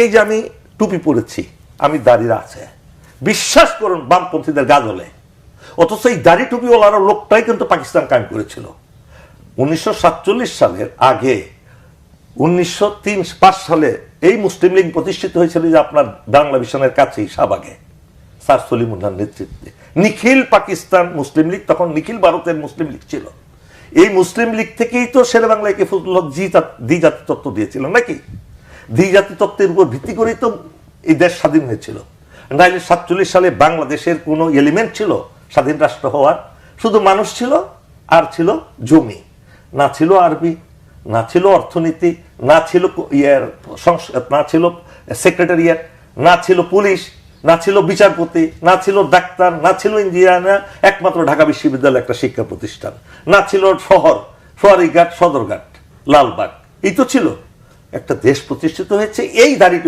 আজকে যে আমি টুপি পরেছি, আমি দাঁড়িয়ে আছে। বিশ্বাস করুন, বামপন্থীদের গাজলে অথচ এই দাড়ি টুপিওয়ালার লোকটাই কিন্তু পাকিস্তান কায়েম করেছিল। উনিশশো সালের আগে, উনিশশো সালে এই মুসলিম লীগ প্রতিষ্ঠিত হয়েছিল যে আপনার বাংলা মিশনের কাছেই, শাহবাগে। স্যার সলিমুল্লাহর নেতৃত্বে। নিখিল পাকিস্তান মুসলিম লীগ, তখন নিখিল ভারতের মুসলিম লীগ ছিল। এই মুসলিম লীগ থেকেই তো শেরে বাংলাকে ফজলুল হক জি দ্বিজাতি তত্ত্ব দিয়েছিল নাকি? দ্বিজাতি তত্ত্বের উপর ভিত্তি করেই তো এই দেশ স্বাধীন হয়েছিল। নাইলে সাতচল্লিশ সালে বাংলাদেশের কোনো এলিমেন্ট ছিল স্বাধীন রাষ্ট্র হওয়ার? শুধু মানুষ ছিল, আর ছিল জমি। না ছিল আরবি, না ছিল অর্থনীতি, না ছিল ইয়ের না ছিল সেক্রেটারিয়েট না ছিল পুলিশ না ছিল বিচারপতি, না ছিল ডাক্তার, না ছিল ইঞ্জিনিয়ার একমাত্র ঢাকা বিশ্ববিদ্যালয় একটা শিক্ষা প্রতিষ্ঠান। না ছিল শহর সোয়ারিঘাট সদরঘাট লালবাগ। এই তো ছিল। একটা দেশ প্রতিষ্ঠিত হয়েছে এই দাড়ি